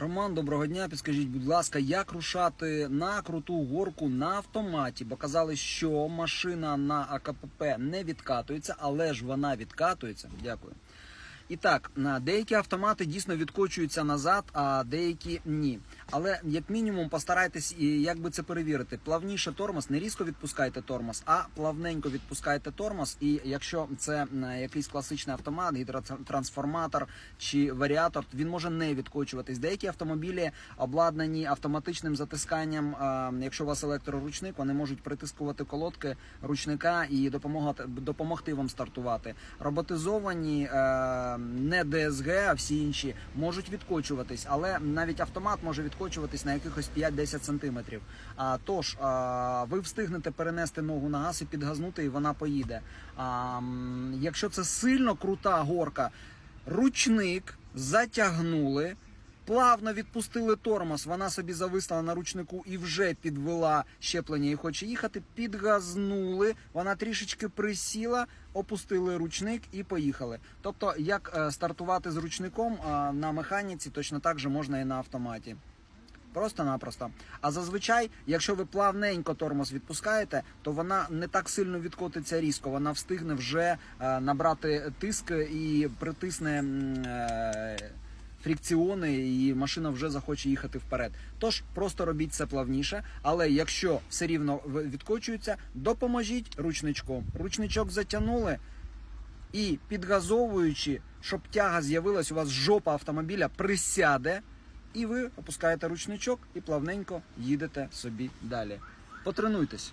Роман, доброго дня. Підскажіть, будь ласка, як рушати на круту горку на автоматі? Бо казали, що машина на АКПП не відкатується, але ж вона відкатується. Дякую. І так, деякі автомати дійсно відкочуються назад, а деякі ні. Але як мінімум постарайтесь, і як би це перевірити. Плавніше тормоз, не різко відпускайте тормоз, а плавненько відпускайте тормоз. І якщо це е, якийсь класичний автомат, гідротрансформатор чи варіатор, він може не відкочуватись. Деякі автомобілі обладнані автоматичним затисканням. Якщо у вас електроручник, вони можуть притискувати колодки ручника і допомогти вам стартувати. Роботизовані е, не ДСГ, а всі інші можуть відкочуватись, але навіть автомат може відкочуватись на якихось 5-10 сантиметрів. А тож ви встигнете перенести ногу на газ і підгазнути, і вона поїде. А, якщо це сильно крута горка, ручник затягнули. Плавно відпустили тормоз, вона собі зависла на ручнику і вже підвела щеплення і хоче їхати. Підгазнули, вона трішечки присіла, опустили ручник і поїхали. Тобто, як е, стартувати з ручником на механіці, точно так же можна і на автоматі. Просто-напросто. А зазвичай, якщо ви плавненько тормоз відпускаєте, то вона не так сильно відкотиться різко. Вона встигне вже е, набрати тиск і притисне. Е, фрикціони, і машина вже захоче їхати вперед. Тож просто робіть це плавніше, але якщо все рівно відкочується, допоможіть ручничком. Ручничок затягнули і підгазовуючи, щоб тяга з'явилась, у вас жопа автомобіля присяде, і ви опускаєте ручничок і плавненько їдете собі далі. Потренуйтесь.